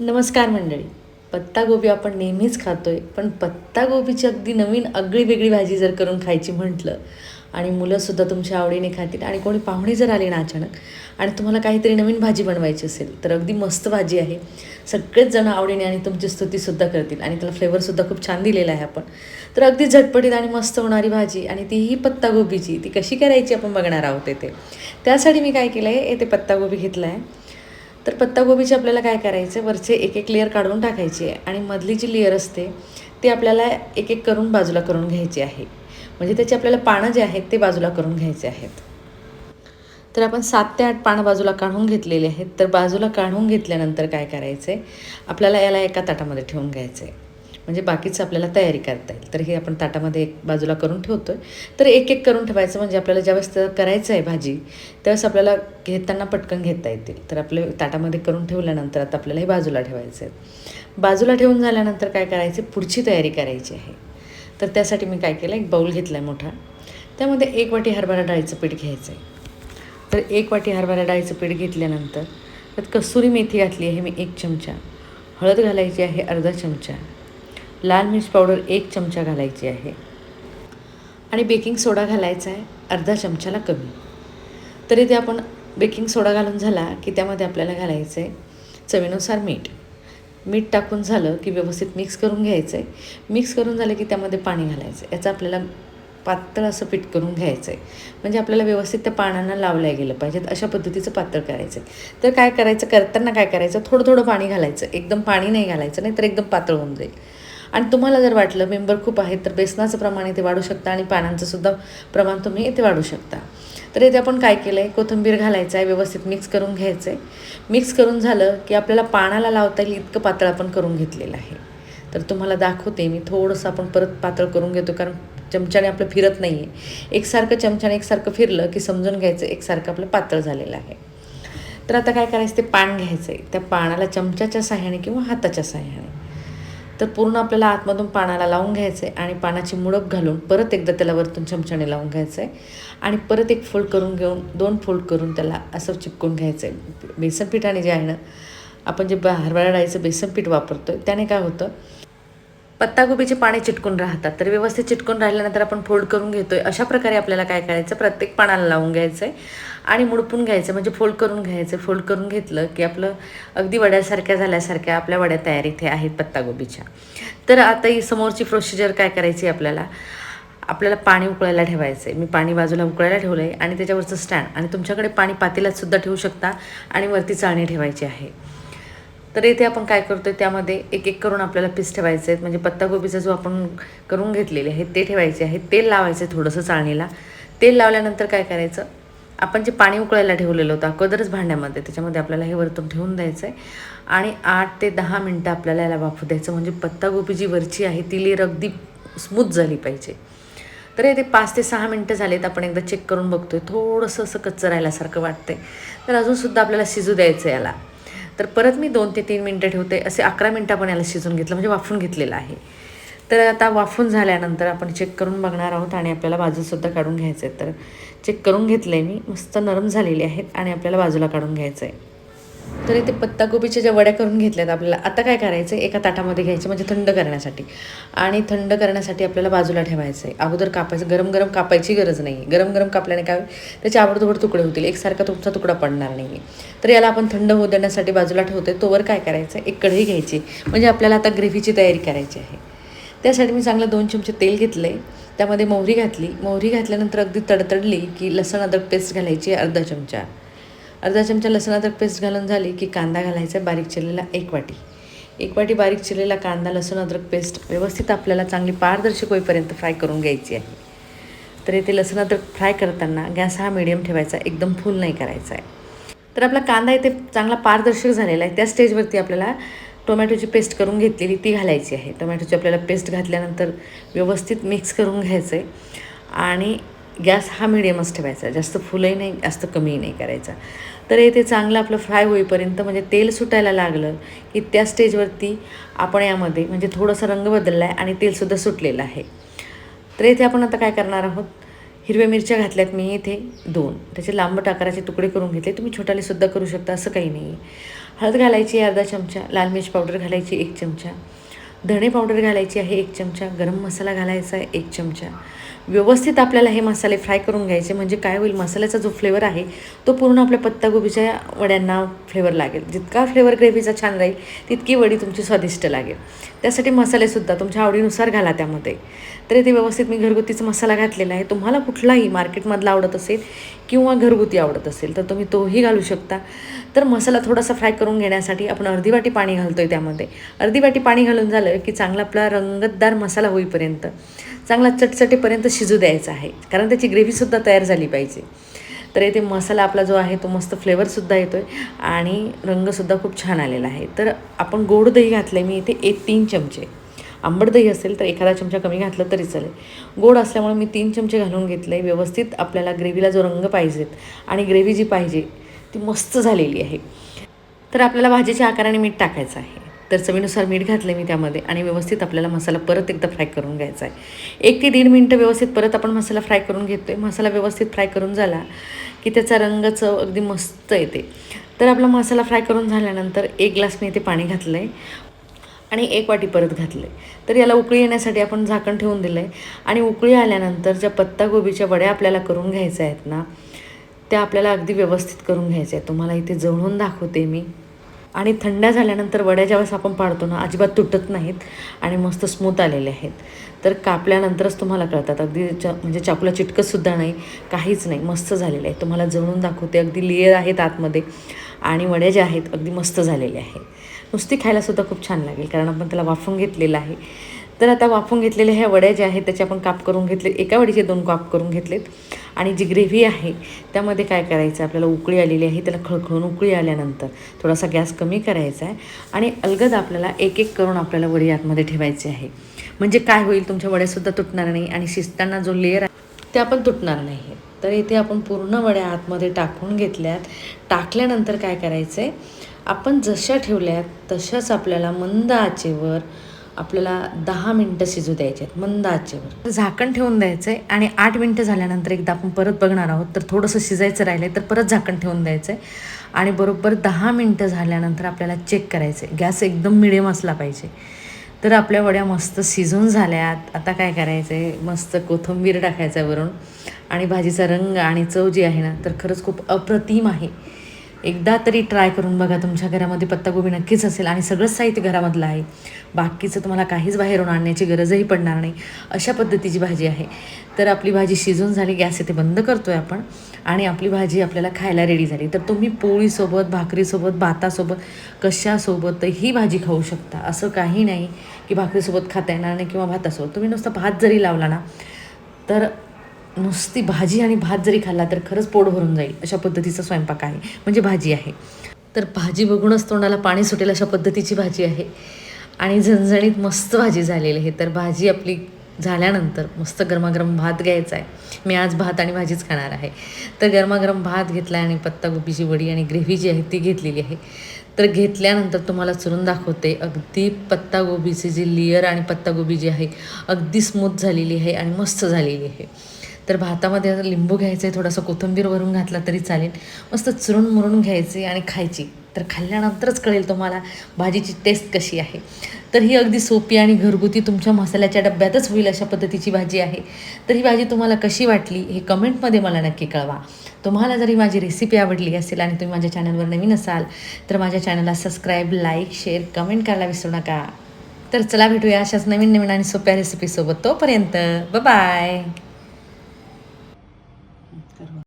नमस्कार मंडळी. पत्तागोबी आपण नेहमीच खातो आहे पण पत्तागोबीची अगदी नवीन आगळी वेगळी भाजी जर करून खायची म्हटलं आणि मुलंसुद्धा तुमच्या आवडीने खातील आणि कोणी पाहुणे जर आले ना अचानक आणि तुम्हाला काहीतरी नवीन भाजी बनवायची असेल तर अगदी मस्त भाजी आहे. सगळेच जण आवडीने आणि तुमची स्तुतीसुद्धा करतील आणि त्याला फ्लेवरसुद्धा खूप छान दिलेला आहे आपण. तर अगदी झटपटीत आणि मस्त होणारी भाजी आणि तीही पत्तागोबीची ती कशी करायची आपण बघणार आहोत येथे. त्यासाठी मी काय केलं आहे येथे पत्तागोबी घेतला आहे तर पत्तागोबीचे आपल्याला काय करायचं? आहे वरचे एक एक लेअर काढून टाकायची आहे आणि मधली जी लेअर असते ती आपल्याला एक एक करून बाजूला करून घ्यायची आहे. म्हणजे त्याची आपल्याला पानं जे आहेत ते बाजूला करून घ्यायचे आहेत. तर आपण सात ते आठ पानं बाजूला काढून घेतलेली आहेत. तर बाजूला काढून घेतल्यानंतर काय करायचं आहे आपल्याला याला एका ताटामध्ये ठेवून घ्यायचं आहे म्हणजे बाकीचं आपल्याला तयारी करता येईल. तर हे आपण ताटामध्ये एक बाजूला करून ठेवतो आहे तर एक एक करून ठेवायचं म्हणजे आपल्याला ज्यावेळेस तर करायचं आहे भाजी त्यावेळेस आपल्याला घेताना पटकन घेता येतील. तर आपले ताटामध्ये करून ठेवल्यानंतर आता आपल्याला हे बाजूला ठेवायचं आहे बाजूला ठेवून झाल्यानंतर काय करायचं? पुढची तयारी करायची आहे. तर त्यासाठी मी काय केलं एक बाऊल घेतला आहे मोठा. त्यामध्ये एक वाटी हरभरा डाळीचं पीठ घ्यायचं आहे तर एक वाटी हरभरा डाळीचं पीठ घेतल्यानंतर त्यात कसुरी मेथी घातली आहे मी एक चमचा. हळद घालायची आहे अर्धा चमचा. लाल मिर्च पावडर एक चमचा घालायची आहे. आणि बेकिंग सोडा घालायचा आहे अर्धा चमचाला कमी. तरी ते आपण बेकिंग सोडा घालून झाला की त्यामध्ये आपल्याला घालायचं आहे चवीनुसार मीठ. मीठ टाकून झालं की व्यवस्थित मिक्स करून घ्यायचं आहे मिक्स करून झालं की त्यामध्ये पाणी घालायचं याचं आपल्याला पातळ असं पीठ करून घ्यायचं आहे म्हणजे आपल्याला व्यवस्थित त्या पानांना लावल्या गेलं पाहिजे अशा पद्धतीचं पातळ करायचं आहे तर काय करायचं? करताना काय करायचं? थोडं थोडं पाणी घालायचं. एकदम पाणी नाही घालायचं नाही तर एकदम पातळ होऊन जाईल. आणि तुम्हाला जर वाटलं मेंबर खूप आहेत तर बेसनाचं प्रमाण इथे वाढू शकता आणि पानांचंसुद्धा सुद्धा प्रमाण तुम्ही इथे वाढू शकता. तर इथे आपण काय केलं आहे कोथिंबीर घालायचं आहे व्यवस्थित मिक्स करून घ्यायचं आहे मिक्स करून झालं की आपल्याला पानाला लावता येईल इतकं पातळ आपण करून घेतलेलं आहे. तर तुम्हाला दाखवते मी थोडंसं आपण परत पातळ करून घेतो कारण चमच्याने आपलं फिरत नाही आहे एकसारखं चमच्याने एकसारखं फिरलं की समजून घ्यायचं एकसारखं आपलं पातळ झालेलं आहे. तर आता काय करायचं? ते पान घ्यायचं आहे त्या पानाला चमच्याच्या साह्याने किंवा हाताच्या साह्याने तर पूर्ण आपल्याला आतमधून पानाला लावून घ्यायचं आहे आणि पानाची मुडप घालून परत एकदा त्याला वरतून चमच्याने लावून घ्यायचं आहे आणि परत एक फोल्ड करून घेऊन दोन फोल्ड करून त्याला असं चिपकून घ्यायचं आहे बेसन पिठाने जे आहे ना आपण जे हरभरा डाळीचं बेसन पीठ वापरतो आहे त्याने काय होतं पत्तागोबीचे पाने चिटकून राहतात. तर व्यवस्थित चिटकून राहिल्यानंतर आपण फोल्ड करून घेतोय. अशा प्रकारे आपल्याला काय करायचं? प्रत्येक पानाला लावून घ्यायचं आहे आणि मुडपून घ्यायचं. म्हणजे फोल्ड करून घ्यायचं. फोल्ड करून घेतलं की आपलं अगदी वड्यासारख्या झाल्यासारख्या आपल्या वड्या तयार इथे आहेत पत्तागोबीच्या. तर आता ही समोरची प्रोसिजर काय करायची आपल्याला? आपल्याला पाणी उकळायला ठेवायचं आहे मी पाणी बाजूला उकळायला ठेवलं आहे आणि त्याच्यावरचं स्टँड आणि तुमच्याकडे पाणी पातेल्यात सुद्धा ठेवू शकता आणि वरती चाळणी ठेवायची आहे. तर इथे आपण काय करतो आहे त्यामध्ये एक एक करून आपल्याला पीस ठेवायचे आहेत. म्हणजे पत्तागोबीचं जो आपण करून घेतलेले आहे ते ठेवायचे आहे. तेल लावायचं आहे थोडंसं चाळणीला. तेल लावल्यानंतर काय करायचं आपण जे पाणी उकळायला ठेवलेलं होतं अगोदरच भांड्यामध्ये त्याच्यामध्ये आपल्याला हे वरतून ठेवून द्यायचं आहे आणि आठ ते दहा मिनटं आपल्याला याला वाफू द्यायचं. म्हणजे पत्तागोबी जी वरची आहे ती लेर अगदी स्मूथ झाली पाहिजे. तर इथे पाच ते सहा मिनटं झालेत. आपण एकदा चेक करून बघतोय. थोडंसं असं कच्चं राहिल्यासारखं वाटतंय. तर अजूनसुद्धा आपल्याला शिजू द्यायचं याला. तर परत मी दोन ते तीन मिनटं ठेवते. असे अकरा मिनटं आपण याला शिजून घेतलं म्हणजे वाफून घेतलेलं आहे. तर आता वाफून झाल्यानंतर आपण चेक करून बघणार आहोत आणि आपल्याला बाजूसुद्धा काढून घ्यायचं आहे तर चेक करून घेतलं आहे मी. मस्त नरम झालेली आहेत आणि आपल्याला बाजूला काढून घ्यायचं आहे तर इथे पत्तागोबीच्या ज्या वड्या करून घेतल्यात आपल्याला आता काय करायचं आहे एका ताटामध्ये घ्यायचं म्हणजे थंड करण्यासाठी. आणि थंड करण्यासाठी आपल्याला बाजूला ठेवायचं आहे अगोदर कापायचं गरम गरम कापायची गरज नाही गरम गरम कापल्याने काय होईल? त्याचे आवडतोबड तुकडे होतील. एकसारखा तुमचा तुकडा पडणार नाही तर याला आपण थंड होऊ देण्यासाठी बाजूला ठेवतोय. तोवर काय करायचं एक कढई घ्यायची. म्हणजे आपल्याला आता ग्रेव्हीची तयारी करायची आहे. त्यासाठी मी चांगलं दोन चमचे तेल घेतले त्यामध्ये मोहरी घातली. मोहरी घातल्यानंतर अगदी तडतडली की लसण अदरक पेस्ट घालायची अर्धा चमचा. अर्धा चमचा लसूण अद्रक पेस्ट घालून झाली की कांदा घालायचा बारीक चिरलेला एक वाटी. एक वाटी बारीक चिरलेला कांदा लसूण अद्रक पेस्ट व्यवस्थित आपल्याला चांगली पारदर्शक होईपर्यंत फ्राय करून घ्यायची आहे. तर येथे लसूण अद्रक फ्राय करताना गॅस हा मिडियम ठेवायचा एकदम फुल नाही करायचा आहे. तर आपला कांदा इथे चांगला पारदर्शक झालेला आहे. त्या स्टेजवरती आपल्याला टोमॅटोची पेस्ट करून घेतलेली ती घालायची आहे. टोमॅटोची आपल्याला पेस्ट घातल्यानंतर व्यवस्थित मिक्स करून घ्यायचं आहे आणि गॅस हा मिडियमच ठेवायचा जास्त फुलही नाही जास्त कमीही नाही करायचा. तर इथे चांगलं आपलं फ्राय होईपर्यंत म्हणजे तेल सुटायला लागलं की त्या स्टेजवरती आपण यामध्ये म्हणजे थोडासा रंग बदलला आहे आणि तेलसुद्धा सुटलेलं आहे. तर इथे आपण आता काय करणार आहोत? हिरव्या मिरच्या घातल्यात मी इथे दोन. त्याचे लांबट आकाराचे तुकडे करून घेतले. तुम्ही छोटालेसुद्धा करू शकता असं काही नाही. हळद घालायची अर्धा चमचा लाल मिरच पावडर घालायची एक चमचा धणे पावडर घालायची आहे एक चमचा गरम मसाला घालायचा आहे एक चमचा व्यवस्थित आपल्याला हे मसाले फ्राय करून घ्यायचे. म्हणजे काय होईल मसाल्याचा जो फ्लेवर आहे तो पूर्ण आपल्या पत्तागोबीच्या वड्यांना फ्लेवर लागेल. जितका फ्लेवर ग्रेव्हीचा छान राहील तितकी वडी तुमची स्वादिष्ट लागेल. त्यासाठी मसालेसुद्धा तुमच्या आवडीनुसार घाला त्यामध्ये. तर इथे व्यवस्थित मी घरगुतीच मसाला घातलेला आहे. तुम्हाला कुठलाही मार्केटमधला आवडत असेल किंवा घरगुती आवडत असेल तर तुम्ही तोही घालू शकता. तर मसाला थोडासा फ्राय करून घेण्यासाठी आपण अर्धी वाटी पाणी घालतो आहे त्यामध्ये. अर्धी वाटी पाणी घालून झालं की चांगला आपला रंगतदार मसाला होईपर्यंत. चांगला चटचटीपर्यंत शिजू द्यायचा आहे. कारण त्याची ग्रेव्हीसुद्धा तयार झाली पाहिजे. तर येथे मसाला आपला जो आहे तो मस्त फ्लेवरसुद्धा येतो आहे आणि रंगसुद्धा खूप छान आलेला आहे. तर आपण गोड दही घातलं आहे मी इथे एक तीन चमचे. आंबट दही असेल तर एखादा चमचा कमी घातलं तरी चालेल. गोड असल्यामुळे मी तीन चमचे घालून घेतले व्यवस्थित आपल्याला ग्रेव्हीला जो रंग पाहिजेत आणि ग्रेव्ही जी पाहिजे ती मस्त झालेली आहे. तर आपल्याला भाजीच्या आकाराने मीठ टाकायचं आहे. तर चवीनुसार मीठ घातलं मी त्यामध्ये आणि व्यवस्थित आपल्याला मसाला परत एकदा फ्राय करून घ्यायचा आहे. एक ते दीड मिनटं व्यवस्थित परत आपण मसाला फ्राय करून घेतो आहे मसाला व्यवस्थित फ्राय करून झाला की त्याचा रंग चव अगदी मस्त येते. तर आपला मसाला फ्राय करून झाल्यानंतर एक ग्लास मी इथे पाणी घातलं आहे आणि एक वाटी परत घातले तर याला उकळी येण्यासाठी आपण झाकण ठेवून दिलं आहे आणि उकळी आल्यानंतर ज्या पत्तागोबीच्या वड्या आपल्याला करून घ्यायच्या आहेत ना त्या आपल्याला अगदी व्यवस्थित करून घ्यायच्या आहेत. तुम्हाला इथे जवळून दाखवते मी. आणि थंड झाल्यानंतर वड्या ज्यावेळेस आपण पाडतो ना अजिबात तुटत नाहीत आणि मस्त स्मूथ आलेले आहेत. तर कापल्यानंतरच तुम्हाला कळतात. अगदी च म्हणजे चाकूला चिटकतसुद्धा नाही काहीच नाही मस्त झालेले आहे तुम्हाला जवळून दाखवते अगदी लेअर आहेत आतमध्ये आणि वड्या ज्या आहेत अगदी मस्त झालेल्या आहेत. नुसती खायलासुद्धा खूप छान लागेल कारण आपण त्याला वाफून घेतलेलं आहे. तर आता वाफून घेतलेल्या ह्या वड्या ज्या आहेत त्याचे आपण काप करून घेतले. एका वडीचे दोन काप करून घेतलेत. आणि जी ग्रेव्ही आहे त्यामध्ये काय करायचं? आपल्याला उकळी आलेली आहे त्याला खळखळून उकळी आल्यानंतर थोडासा गॅस कमी करायचा आहे. आणि अलगद आपल्याला एक एक करून आपल्याला वडी आतमध्ये ठेवायची आहे. म्हणजे काय होईल? तुमच्या वड्यासुद्धा तुटणार नाही आणि शिजताना जो लेअर आहे ते आपण तुटणार नाही तर इथे आपण पूर्ण वड्या आतमध्ये टाकून घेतल्यात. टाकल्यानंतर काय करायचं आहे आपण जशा ठेवल्यात तशाच आपल्याला मंद आचेवर आपल्याला दहा मिनटं शिजू द्यायचे आहेत मंद आचेवर. झाकण ठेवून द्यायचं आहे आणि आठ मिनटं झाल्यानंतर एकदा आपण परत बघणार आहोत. तर थोडंसं शिजायचं राहिलं आहे तर परत झाकण ठेवून द्यायचं आहे आणि बरोबर दहा मिनटं झाल्यानंतर आपल्याला चेक करायचं आहे गॅस एकदम मिडियम असला पाहिजे. तर आपल्या वड्या मस्त शिजून झाल्यात. आता काय करायचं आहे मस्त कोथिंबीर टाकायचं आहे वरून. आणि भाजीचा रंग आणि चव जी आहे ना तर खरंच खूप अप्रतिम आहे. एकदा तरी ट्राय करून बघा तुमच्या घरामध्ये पत्तागोबी नक्कीच असेल आणि सगळंच साहित्य घरामधलं आहे. बाकीचं तुम्हाला काहीच बाहेरून आणण्याची गरजही पडणार नाही. अशा पद्धतीची भाजी आहे. तर आपली भाजी शिजून झाली गॅस इथे बंद करतो आहे आपण. आणि आपली भाजी आपल्याला खायला रेडी झाली. तर तुम्ही पोळीसोबत भाकरीसोबत भातासोबत कशासोबत ही भाजी खाऊ शकता. असं काही नाही की भाकरीसोबत खाता येणार नाही किंवा भातासोबत. तुम्ही नुसतं भात जरी लावला ना तर नुसती भाजी आणि भात जरी खाल्ला तर खरंच पोट भरून जाईल अशा पद्धतीचा स्वयंपाक आहे. म्हणजे भाजी आहे. तर भाजी बघूनच तोंडाला पाणी सुटेल अशा पद्धतीची भाजी आहे. आणि झणझणीत मस्त भाजी झालेली आहे. तर भाजी आपली झाल्यानंतर मस्त गरमागरम भात घ्यायचा आहे. मी आज भात आणि भाजीच खाणार आहे. तर गरमागरम भात घेतला आणि पत्तागोबीची वडी आणि ग्रेव्ही जी आहे ती घेतलेली आहे. तर घेतल्यानंतर तुम्हाला चुरून दाखवते. अगदी पत्तागोबीची जी लेयर आणि पत्तागोबी जी आहे अगदी स्मूथ झालेली आहे आणि मस्त झालेली आहे. तर भातामध्ये आता लिंबू घ्यायचं आहे थोडासा कोथिंबीर वरून घातला तरी चालेल. मस्त चुरून मुरून घ्यायची आणि खायची. तर खाल्ल्यानंतरच कळेल तुम्हाला भाजीची टेस्ट कशी आहे. तर ही अगदी सोपी आणि घरगुती तुमच्या मसाल्याच्या डब्यातच होईल अशा पद्धतीची भाजी आहे. तर ही भाजी तुम्हाला कशी वाटली हे कमेंटमध्ये मला नक्की कळवा. तुम्हाला जर ही माझी रेसिपी आवडली असेल आणि तुम्ही माझ्या चॅनलवर नवीन असाल तर माझ्या चॅनलला सबस्क्राईब लाईक शेअर कमेंट करायला विसरू नका. तर चला भेटूया अशाच नवीन नवीन आणि सोप्या रेसिपीसोबत तोपर्यंत. बाय